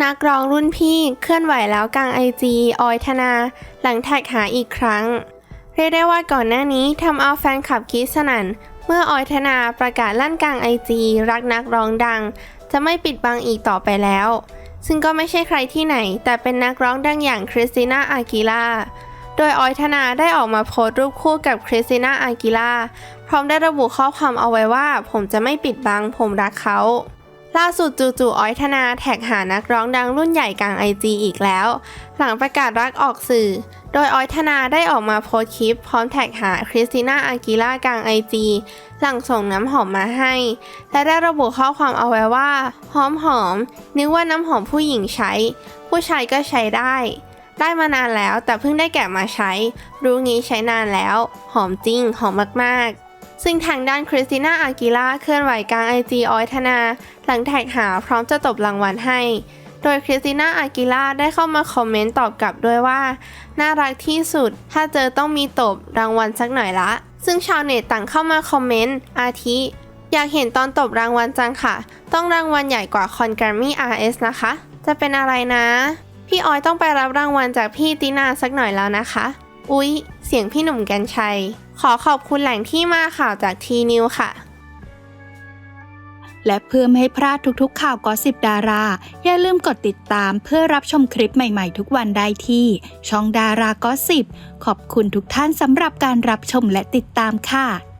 นักร้องรุ่นพี่เคลื่อนไหวแล้วกลางไอจีออยธนา หลังแท็กหาอีกครั้ง เรียกได้ว่าก่อนหน้านี้ทำเอาแฟนคลับคิดสนั่น เมื่อออยธนาประกาศลั่นกลางไอจีรักนักร้องดัง จะไม่ปิดบังอีกต่อไปแล้ว ซึ่งก็ไม่ใช่ใครที่ไหน แต่เป็นนักร้องดังอย่างคริสติน่าอากิล่าโดยออยธนาได้ออกมาโพสต์รูปคู่กับคริสติน่าอากิล่าพร้อมได้ระบุข้อความเอาไว้ว่า ผมจะไม่ปิดบังผมรักเขา ล่าสุดจู่ๆออยธนาแท็กหานักร้องดังรุ่นใหญ่กลางไอจีอีกแล้ว หลังประกาศรักออกสื่อ โดยออยธนาได้ออกมาโพสคลิป พร้อมแท็กหาคริสติน่าอากิล่ากลางไอจีหลังส่งน้ำหอมมาให้ และได้ระบุข้อความเอาไว้ว่า หอมหอม นึกว่าน้ำหอมผู้หญิงใช้ ผู้ชายก็ใช้ได้ ได้มานานแล้วแต่เพิ่งได้แกะมาใช้ รู้งี้ใช้นานแล้ว หอมจริงหอมมากๆ ซึ่งทางด้านคริสติน่าอากิล่าเคลื่อนไหวกลางไอจีออยธนา หลังแท็กหาพร้อมจะตบรางวัลให้ โดยคริสติน่าอากิล่าได้เข้ามาคอมเมนต์ตอบกลับด้วยว่า น่ารักที่สุด ถ้าเจอต้องมีตบรางวัลสักหน่อยละ ซึ่งชาวเน็ตต่างเข้ามาคอมเมนต์อาทิ อยากเห็นตอนตบรางวัลจังค่ะ ต้องรางวัลใหญ่กว่าคอนแกรมมี่ RS นะคะ จะเป็นอะไรนะ พี่ออยต้องไปรับรางวัลจากพี่ตินาสักหน่อยแล้วนะคะ อุ๊ย เสียงพี่หนุ่มกัญชัย ขอขอบคุณแหล่งที่มาข่าวจากทีนิวค่ะ และเพื่อไม่ให้พลาดทุกๆ ข่าวกอสิบดารา อย่าลืมกดติดตามเพื่อรับชมคลิปใหม่ๆ ทุกวันได้ที่ ช่องดารากอสิบขอบคุณทุกท่านสำหรับการรับชมและติดตามค่ะ